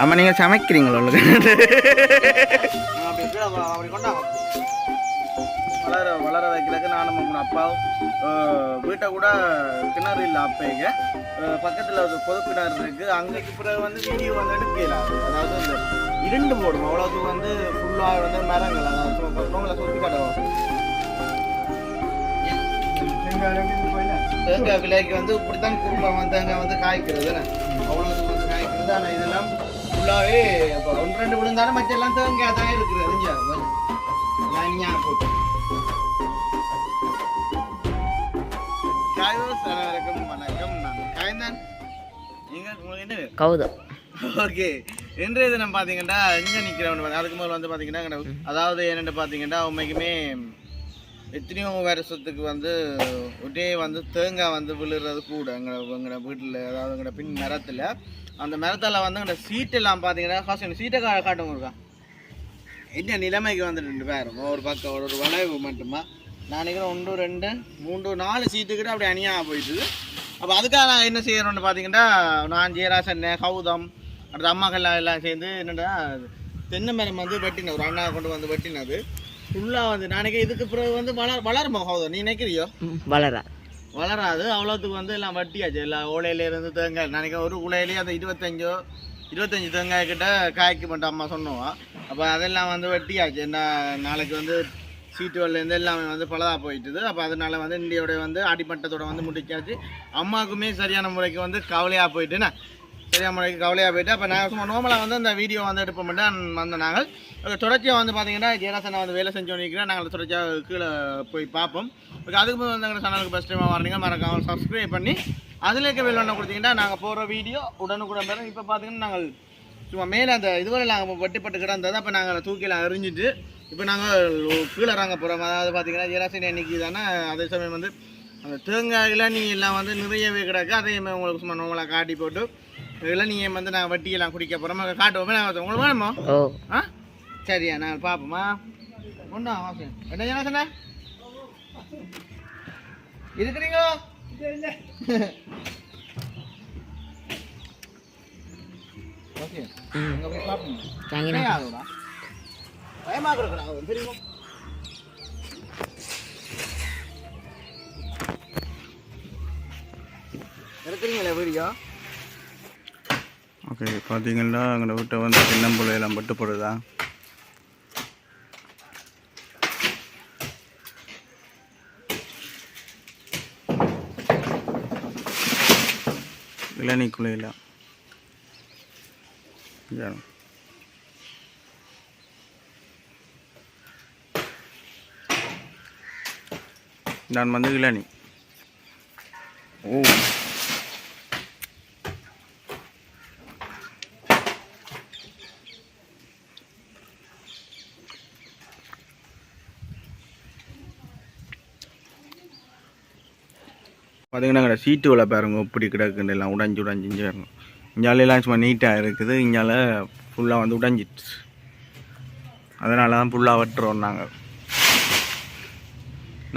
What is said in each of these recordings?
ஆமாம் நீங்கள் சமைக்கிறீங்களா வளர வளர வைக்கிறதுக்கு நானும் உங்கள் அப்பாவும் வீட்டை கூட கிணறு இல்லை அப்பைங்க. பக்கத்தில் ஒரு பொது கிணறு இருக்குது அங்கேக்கு பிறகு வந்து வீடியோ வந்து எடுக்கல. அதாவது இந்த இருண்டு போடும். அவ்வளோது வந்து ஃபுல்லாக வந்து மரங்கள் அதாவது உங்களை சுற்றி காட்டுவோம். தேங்காய் விலைக்கு வந்து இப்படித்தான் குடும்பம் வந்து அங்கே வந்து காய்க்கிறது அவ்வளோ வந்து காய்க்கிறது. ஆனால் இதெல்லாம் ஃபுல்லாகவே இப்போ ஒன்று ரெண்டு விழுந்தாலும் மற்ற எல்லாம் தேங்காய் தான் இருக்குது அறிஞ்சா? ஞானியா போட்டு. காய்வோஸ் அனைவருக்கும் வணக்கம் நான் காய்ந்தான். நீங்கள் உங்களுக்கு என்ன வேணும்? கௌதம் ஓகே. இன்றைய தினம் பார்த்தீங்கன்னா இங்கே நிற்கிறவன் அதுக்கு முதல்ல வந்து பார்த்தீங்கன்னா அதாவது என்னென்னு பார்த்தீங்கன்னா உண்மைக்குமே எத்தனையோ வருஷத்துக்கு வந்து ஒரே வந்து தேங்காய் வந்து விழுறது கூட எங்களை எங்களோட வீட்டில் அதாவது எங்களோட பின் மரத்தில். அந்த மரத்தால் வந்து எங்களோட சீட்டெல்லாம் பார்த்தீங்கன்னா காசு சீட்டை கா காட்டும் இருக்கா? என்ன நிலைமைக்கு வந்துட்டு ரெண்டு பேரும்? ஒரு பக்கம் ஒரு ஒரு வளைவு மட்டுமா? நாளைக்கு நினைக்கிறேன் ஒன்று ரெண்டு மூன்று நாலு சீட்டுக்கிட்ட அப்படி அணியாக போயிட்டுது அப்போ அதுக்காக நான் என்ன செய்யணும்னு பார்த்தீங்கன்னா நான் ஜெயராசன் கௌதம் அடுத்த அம்மாக்கெல்லாம் எல்லாம் சேர்ந்து என்னடா தென்னை மரம் வந்து வெட்டின ஒரு அண்ணா கொண்டு வந்து வெட்டினது. ஃபுல்லாக வந்து நாளைக்கு இதுக்கு பிறகு வந்து வளர் வளருமா கௌதம்? நீ நினைக்கிறியோ? வளரா. வளராது. அவ்வளோத்துக்கு வந்து எல்லாம் வட்டியாச்சு. எல்லாம் ஓலையிலேருந்து தேங்காய் நினைக்க ஒரு உலையிலேயே அந்த இருபத்தஞ்சோ இருபத்தஞ்சி தேங்காய் கிட்ட காய்க்கு மட்டும் அம்மா சொன்னோம் அப்போ அதெல்லாம் வந்து வெட்டியாச்சு. என்ன நாளைக்கு வந்து சீட்டு வெள்ளைருந்து எல்லாமே வந்து பலதாக போயிட்டுது. அப்போ அதனால வந்து இந்தியோடைய வந்து அடிமட்டத்தோட வந்து முடிக்காச்சு அம்மாவுக்குமே சரியான முறைக்கு வந்து கவலையாக போயிட்டுன்னா சரியான முறைக்கு கவலையாக போயிட்டு அப்போ நாங்கள் சும்மா நார்மலாக வந்து அந்த வீடியோ வந்து எடுப்போம் மட்டும் வந்த நாங்கள். தொடர்ச்சியாக வந்து பார்த்தீங்கன்னா ஜெயராசனை வந்து வேலை செஞ்சு நிற்கிறேன் நாங்கள் தொடர்ச்சியாக கீழே போய் பார்ப்போம். ஓகே அதுக்கு போய் வந்து எங்கள் சேனலுக்கு ஃபஸ்ட் டைமாக வரணுங்க மறக்காமல் சப்ஸ்கிரைப் பண்ணி அதில் இருக்க வெளில ஒன்று கொடுத்தீங்கன்னா நாங்கள் போகிற வீடியோ உடனுக்குடன் பெறும். இப்போ பார்த்தீங்கன்னா நாங்கள் சும்மா மேலே அந்த இதுவரை நாங்கள் வெட்டிப்பட்டு கிடந்தது அப்போ நாங்கள் தூக்கியில் அறிஞ்சிட்டு இப்போ நாங்கள் கீழே இறங்க போகிறோம் அதாவது பார்த்தீங்கன்னா ஜெராசினி இன்னைக்கு தானே அதே சமயம் வந்து அந்த தேங்காய் இளநீ எல்லாம் வந்து நிறையவே கிடக்கு. அதையுமே உங்களுக்கு சும்மா நோமலாக காட்டி போட்டு இளநீயை வந்து நாங்கள் வட்டியெல்லாம் குடிக்க போகிறோம் காட்டுவோமே நாங்கள் உங்களுக்கு வேணுமோ? ஆ? சரியா நான் பார்ப்போமா ஒன்றா ஓகே என்ன ஜெராசனே இருக்கிறீங்களோ? ஓகே அங்கே போய் பார்ப்போம் தெரியுமா? எடுக்கிறீங்களா வீடியோ? ஓகே பார்த்தீங்கன்னா எங்கள் வீட்டை வந்து சின்னம்புள்ளையெல்லாம் பட்டு போடுதா இளநீ குலையில நான் வந்து இளநீ ஓ. பார்த்தீங்கன்னா சீட்டு விலை பாருங்க இப்படி கிடக்குன்னு எல்லாம் உடைஞ்சு உடைஞ்சிஞ்சு பாருங்க. இங்காலெல்லாம் சும்மா நீட்டாக இருக்குது இங்கால ஃபுல்லாக வந்து உடஞ்சிடுச்சு. அதனால தான் ஃபுல்லாக வெட்டுறோம் நாங்கள்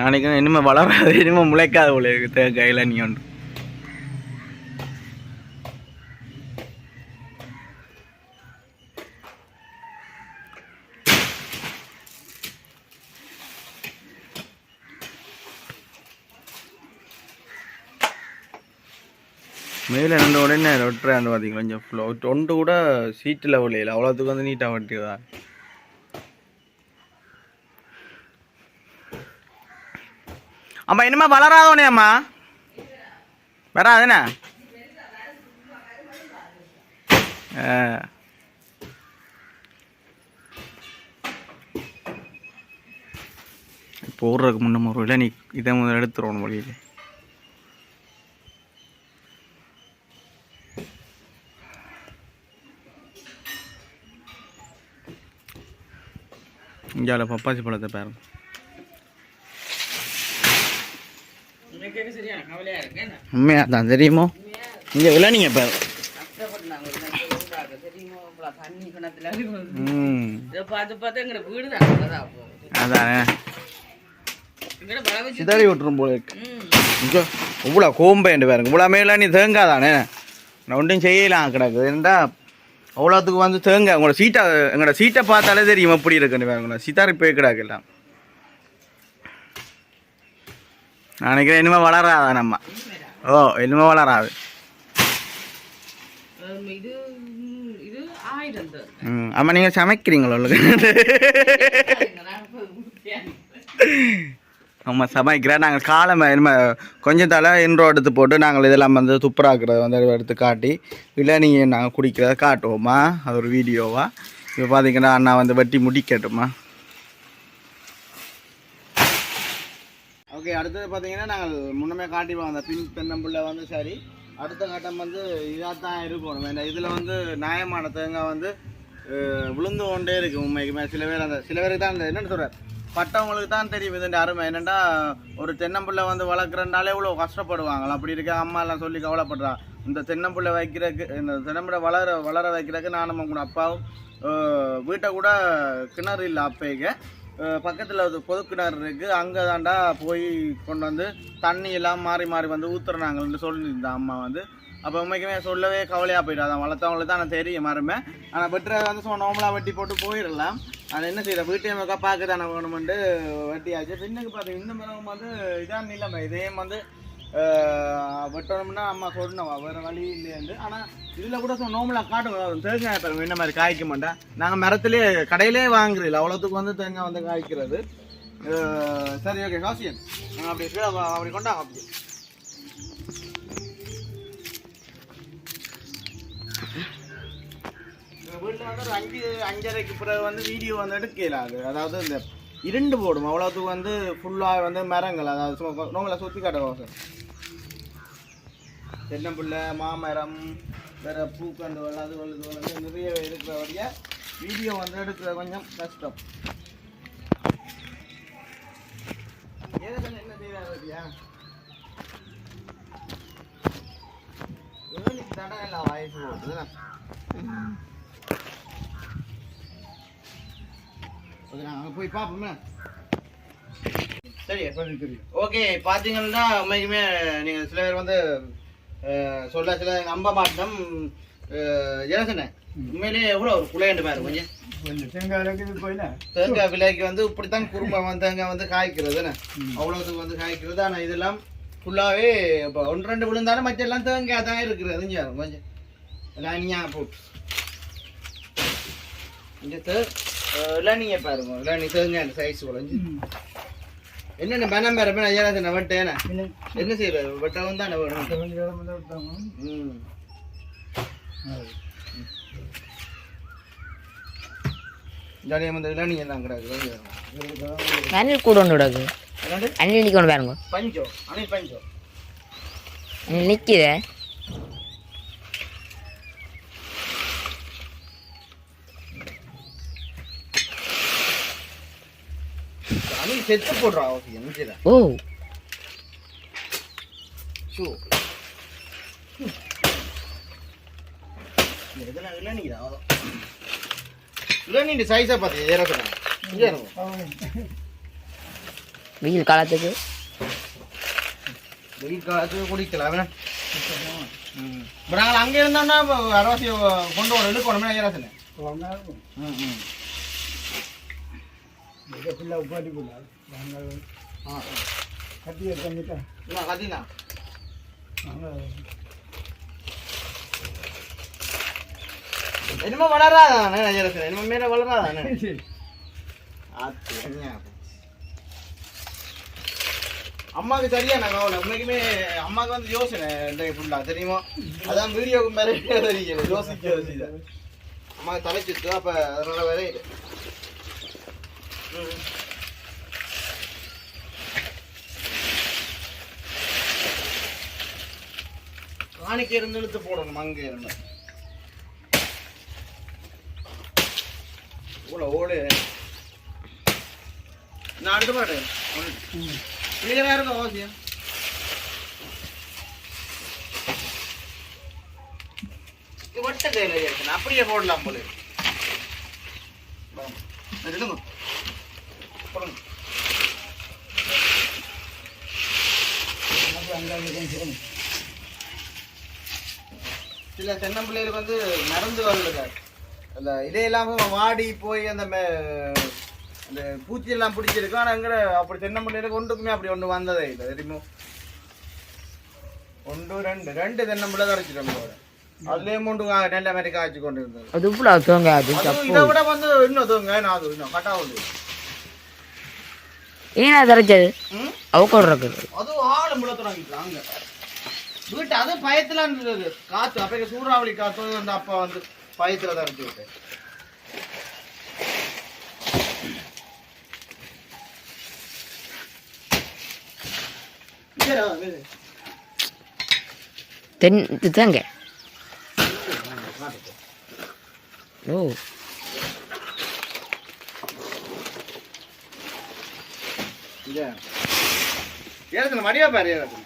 நாளைக்கு இனிமேல் வளராது இனிமேல் முளைக்காத உள்ள இருக்குது தேங்காயில் நீ ஒன்று. மேலே ரெண்டு உடனே வெட்டுறாண்டு பார்த்தீங்களா கொஞ்சம் ஃப்ளோ டொண்டு கூட சீட்டில் இல்லை அவ்வளோத்துக்கு வந்து நீட்டாக வெட்டிடுதா அம்மா என்னம்மா வளராதோனே அம்மா? வராதுண்ணே போடுறதுக்கு முன்ன ஒரு இல்லை நீ இதை முதல்ல எடுத்துருவோம் வழியில் இங்கால பப்பாசி பழத்தை பாருங்க. எனக்கு சரியான கவலையாக இருக்கு? என்ன? உண்மையா தான் தெரியுமோ? இங்கே இளநீங்க பாரு அதானே? சிதறி விட்டுரும் போல இருக்கு. இவ்வளோ கோம்பேண்டு பாருங்க. இவ்வளோ மேலே நீ தேங்காதானே? நான் ஒன்றும் செய்யலாம். கிடக்குது ஏன்டா அவ்வளோத்துக்கு வந்து தேங்க. உங்களோட சீட்டை எங்களோட சீட்டை பார்த்தாலே தெரியும் எப்படி இருக்குன்னு. வேறு சீத்தாரி போய் கிடாக்கலாம் நான் நினைக்கிறேன் இனிமேல் வளராதா நம்ம. ஓ இனிமேல் வளராது. ம் ஆமாம் நீங்கள் சமைக்கிறீங்களா உங்களுக்கு ஆமாம் சமைக்கிறேன் நாங்கள் காலம் இனிமேல் கொஞ்சம் தலை இன்றோ எடுத்து போட்டு நாங்கள் இதெல்லாம் வந்து துப்புராக்கிறத வந்து எடுத்து காட்டி இல்லை நீங்கள் நாங்கள் குடிக்கிறத காட்டுவோமா அது ஒரு வீடியோவாக இப்போ பார்த்தீங்கன்னா அண்ணா வந்து வெட்டி முடிக்கட்டுமா ஓகே அடுத்தது பார்த்தீங்கன்னா நாங்கள் முன்னமே காட்டிப்போம் அந்த பின் தென்னம்புள்ள வந்து சரி. அடுத்த கட்டம் வந்து இதாக தான் இருக்கணும். ஏன்னா இதில் வந்து நியாயமான தேங்காய் வந்து விழுந்து கொண்டே இருக்கு உண்மைக்குமே சில பேர் அந்த சில பேருக்கு தான் அந்த என்னென்னு சொல்கிறேன் பட்டவங்களுக்கு தான் தெரியும் இதுன்ற அருமை. என்னென்னா ஒரு தென்னம்புள்ளை வந்து வளர்க்குறனாலே இவ்வளோ கஷ்டப்படுவாங்களா அப்படி இருக்க அம்மா எல்லாம் சொல்லி கவலைப்படுறா. இந்த தென்னம்புள்ளை வைக்கிறதுக்கு இந்த தென்னம்பிள்ளை வளர வளர வைக்கிறதுக்கு நானும் கூட அப்பாவும் வீட்டை கூட கிணறு இல்லை அப்பைக்கு. பக்கத்தில் ஒரு பொது கிணறு இருக்குது அங்கே தாண்டா போய் கொண்டு வந்து தண்ணி எல்லாம் மாறி மாறி வந்து ஊற்றுறாங்கன்னு சொல்லியிருந்தேன் அம்மா வந்து. அப்போ உண்மைக்குமே சொல்லவே கவலையாக போயிடும். அதான் வளர்த்தவங்களுக்கு தான் தெரியும் மருமை. ஆனால் வெட்டுறது வந்து சும்மா நார்மலாக வெட்டி போட்டு போயிடலாம். ஆனால் என்ன செய்யற வீட்டு மக்கா பார்க்க தானே வேணுமெண்டு வெட்டியாச்சு. பின்னுக்கு பார்த்தீங்கன்னா இந்த மரம் வந்து இதான் நிலைமை. இதே வந்து வெட்டணும்னா அம்மா சொன்னவா வேறு வழி இல்லையாண்டு ஆனால் இதில் கூட நோம்பலாக காட்டும் தேங்காய் பாருங்க இந்த மாதிரி காய்க்க மாட்டேன். நாங்கள் மரத்துலேயே கடையிலே வாங்குறதில்ல. அவ்வளோத்துக்கு வந்து தேங்காய் வந்து காய்க்கிறது. சரி ஓகே காசியன். அப்படி கீழே அப்படி கொண்டாங்க அப்படி. எங்கள் வீட்டில் வந்து ஒரு அஞ்சு அஞ்சரைக்கு பிறகு வந்து வீடியோ வந்து எடுக்கல அது. அதாவது இந்த இருண்டு போடும். அவ்வளோத்துக்கு வந்து ஃபுல்லாக வந்து மரங்கள். அதாவது சும்மா நோங்களை சுற்றி காட்டுவோம் சார். தென்னம்பிள்ளை மாமரம் வேறு பூக்கண்டு அது வந்து வந்து நிறைய இருக்கிறபடியா வீடியோ வந்து எடுக்கிறது கொஞ்சம் கஷ்டம். என்ன செய்யறாருயா ஏழுக்கு தடவை இல்லை வாய்ப்பு போகுது. நாங்கள் போய் பார்ப்போமே. சரி ஓகே பார்த்தீங்கன்னா உண்மைக்குமே நீங்கள் சில பேர் வந்து சொல்ல சில நம்ப மாட்டோம். ஜனசனே உண்மையிலேயே எவ்வளோ ஒரு குலையண்டு பாரு கொஞ்சம். கொஞ்சம் தேங்காய் விலைக்கு வந்து இப்படித்தான் குறும்பம் வந்து தேங்காய் வந்து காய்க்கிறது என்ன? அவ்வளோத்துக்கு வந்து காய்க்கிறது. ஆனால் இதெல்லாம் ஃபுல்லாகவே இப்போ ஒன்று ரெண்டு விழுந்தாலும் மற்ற எல்லாம் தேங்காய் தான் இருக்கிறது கொஞ்சம். எல்லாம் இனியா போட்டு. இங்கே தே இளநிய பாருங்க. இளநி தேங்காய் சைஸ் குறைஞ்சி. என்னென்ன பனம் வேற பேன ஐயா நான் வெட்டேன என்ன? செய்யற வெட்டவும் தானே வேணும்? ம். ஜாலியாக வந்து இளநி எல்லாம் கிடக்கு அணில் கூட ஒன்று என்னது? அணில் நிற்கணும் பாருங்க. பஞ்சோ. அணி பஞ்சோ. அணில் நிற்கிதே செத்து போடுறா ஓகே என்ன செய்யற ஓ. ஷூ. இதெல்லாம் இளநீரா இளநீர் சைஸை பார்த்து ஏற சொல்லுங்க இங்கே இருக்கும் வெயில் காலத்துக்கு. வெயில் காலத்துக்கு குடிக்கலாம் வேணா இப்போ நாங்கள் அங்கே இருந்தோம்னா அரவாசி கொண்டு வர இழுக்கணுமே ஏற சொன்னேன் ம். ம் பிள்ளை உப்பாட்டி போல நாங்கள் ஆ கட்டியை தங்கிட்டா என்ன கத்தினா நாங்கள் என்னமோ வளராதானே சொன்னேன் என்னமோ மேலே வளராதானே? அம்மாவுக்கு சரியான கவலை. உண்மைக்குமே அம்மாவுக்கு வந்து யோசனை இந்த ஃபுல்லா தெரியுமா? அதான் வீடியோக்கு மேலே தெரியல யோசிக்க யோசிக்க அம்மாவுக்கு தலைச்சிட்டு அப்ப அதனால விளையுது ம். காணிக்க இருந்து இழுத்து போடணும் அங்கே இருந்து. இவ்வளோ ஓடு. நான் அடுத்த பாட்டு கிளியராக இருக்கும் அவசியம் வட்ட கையில் அப்படியே போடலாம் போல. இருக்கு. போடுங்க. சில தென்னம்பிள்ளைகளுக்கு வந்து மருந்து வருது அந்த இலையெல்லாம் வாடி போய் அந்த அந்த பூச்சி எல்லாம் பிடிச்சிருக்கு ஆனால் எங்கே அப்படி தென்னம்பிள்ளையில ஒன்றுக்குமே அப்படி ஒன்று வந்ததே இல்லை. தெரியுமோ? ஒன்று ரெண்டு ரெண்டு தென்னம்பிள்ளை தரைச்சிட்டோம் போல அதுலேயே கா- நல்ல மாதிரி காய்ச்சி கொண்டு இருந்தது. அது இவ்வளோ தோங்க அது இதை விட வந்து இன்னும் தூங்க நான் அது இன்னும் கட்டா உண்டு. ஏன்னா தரைச்சது அவக்கோடு இருக்குது. அதுவும் முள்ள தொடங்கிக்கலாம் அங்க. வீட்டு அது பயத்துல இருந்தது. காத்து அப்ப சூறாவளி காத்து வந்து அந்த அப்பா வந்து பயத்துல தான் இருந்து தென் இது தாங்க. ஓ. ஏறத்துல மடியா பாரு ஏறத்துல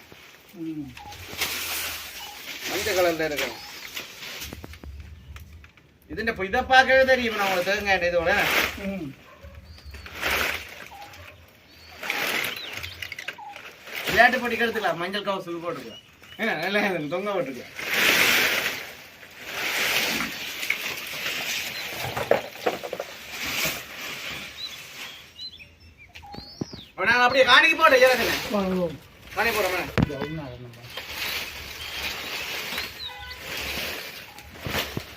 மஞ்சள் கலர்ல இருக்கிறோம் ഇതിന്റെ ഇതൊക്കെ തരും നമ്മൾ തേങ്ങേണ്ട ഇതുപോലെ விளையாட்டு படிக்கிறதுல மஞ்சள் கவசம் போட்டுக்கலாம் தொங்க போட்டுக்கலாம் அப்படியே காணிக்கு ஏறதுல வாங்குவோம் காணி நம்ம.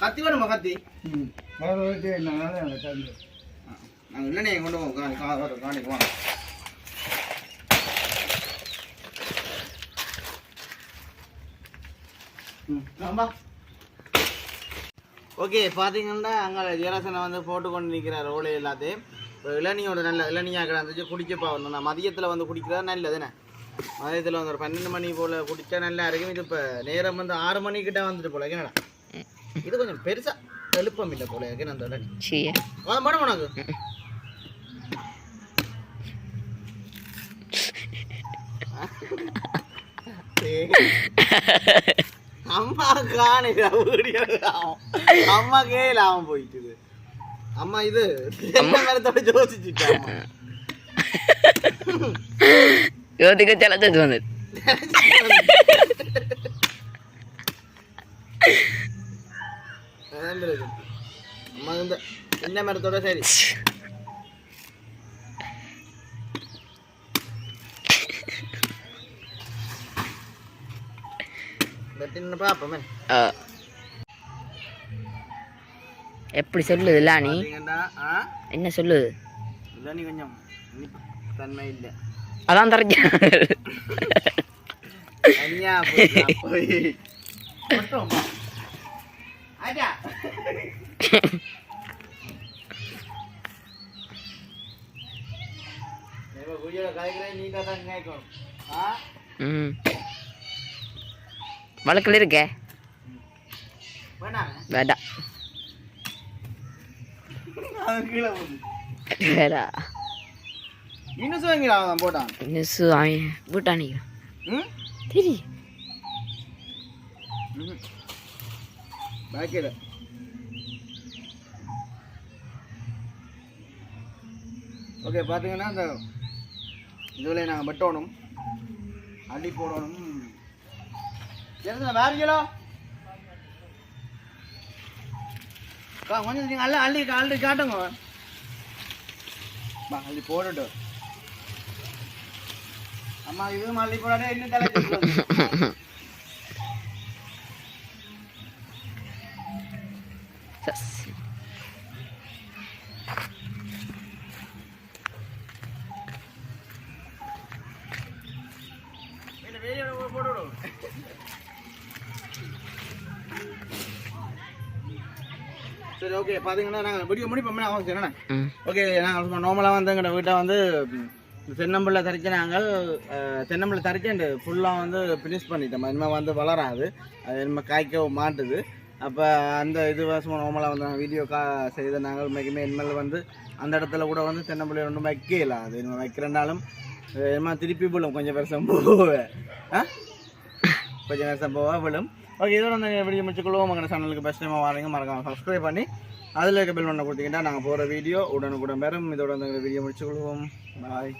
கத்தி வேணுமா கத்தி? நாங்கள் இல்லைனே கொண்டு. போவோம் காணி காணிக்கு வாங்க ஓகே பார்த்தீங்கன்னா அங்கே ஜெயராசனை வந்து போட்டு கொண்டு நிற்கிறார் ரோடு எல்லாத்தையும். இப்போ இளநியோட நல்ல இளநியாக கிடந்துச்சு குடிக்க பாவணும் நான் மதியத்தில் வந்து குடிக்கிறது நல்லதுண்ணே மதியத்தில் வந்து ஒரு பன்னெண்டு மணி போல் குடிச்சா நல்லா இருக்கும். இது இப்போ நேரம் வந்து ஆறு மணிக்கிட்ட வந்துட்டு போல என்னடா? இது கொஞ்சம் பெருசாக எழுப்பம் இல்லை போல இருக்கு அந்த இளநீ. சீயா ஆ மேடம் உனக்கு அம்மா வீடியோ. அம்மா கேல அவன் போயிட்டு. அம்மா இது என்ன மரத்தோட ஜோசிச்சுட்டா அம்மா யோதிக்க செலச்சது வந்து அதான் தெரியுது. அம்மா இந்த என்ன மரத்தோட சரி பட்டின்னு பாப்போமே ஆ. எப்படி சொல்லுது லானி? என்ன சொல்லுது? இதான் நீ கொஞ்சம் தன்மை இல்லை. அதான் தரைச்ச தனியா போய் போய் மட்டும் ஆஜா இப்போ குடியோட கதைக்கிறேன் நீ தான் கேட்கணும் ஆ ம் வழக்கில் இருக்கே வேணாம் வேடா இன்னும் சுவங்கிடா அவன் போட்டான். நிசு அவன் பூட்டானிக்கு ம்? தெரி பாக்கியில் ஓகே பார்த்தீங்கன்னா இந்த இதில் நாங்கள் வெட்டணும். அள்ளி போடணும். தெரிஞ்ச வேற கிலோ கொஞ்சம் நீங்கள் அள்ளி அள்ளி அள்ளி காட்டுங்க பா அள்ளி போட்டுட்டு அம்மா இதுவும் அள்ளி போடாதே இன்னும் தலை இல்ல, வெளியே விட- போட்டு விடு. சரி ஓகே பார்த்தீங்கன்னா நாங்கள் வீடியோ முடிப்போம். அவன் ம். ஓகே நாங்கள் நார்மலாக வந்து எங்கள் வீட்டை வந்து தென்னம்பிள்ளை தரிச்சு நாங்கள் தென்னம்பிள்ளை தரிச்சு ஃபுல்லாக வந்து ஃபினிஷ் பண்ணிட்டோம் இனிமேல் வந்து வளராது. அது இனிமேல் காய்க்க மாட்டுது. அப்போ அந்த இது வருஷமாக நார்மலாக வந்து வீடியோ கா செய்த நாங்கள் மிகமே இனிமேல் வந்து அந்த இடத்துல கூட வந்து தென்னம்பிள்ளை ஒன்றும் வைக்கல. அது இனிமேல் வைக்கிறனாலும் இனிமேல் திருப்பி விழும். கொஞ்சம் வருஷம் போவேன் ஆ கொஞ்சம் வருஷம் போவா விழும். ஓகே இதோட அந்த வீடியோ முடிச்சுக்கொள்வோம். உங்கள் சேனலுக்கு பெஸ்ட் டைமாக வாரீங்க. மறக்காம சப்ஸ்கிரைப் பண்ணி அதில் இருக்க பில் பண்ண கொடுத்தீங்கன்னா நாங்கள் போகிற வீடியோ உடனுக்குடன் பெறும் இதோட அந்த வீடியோ முடிச்சுக்கொள்வோம் பாய்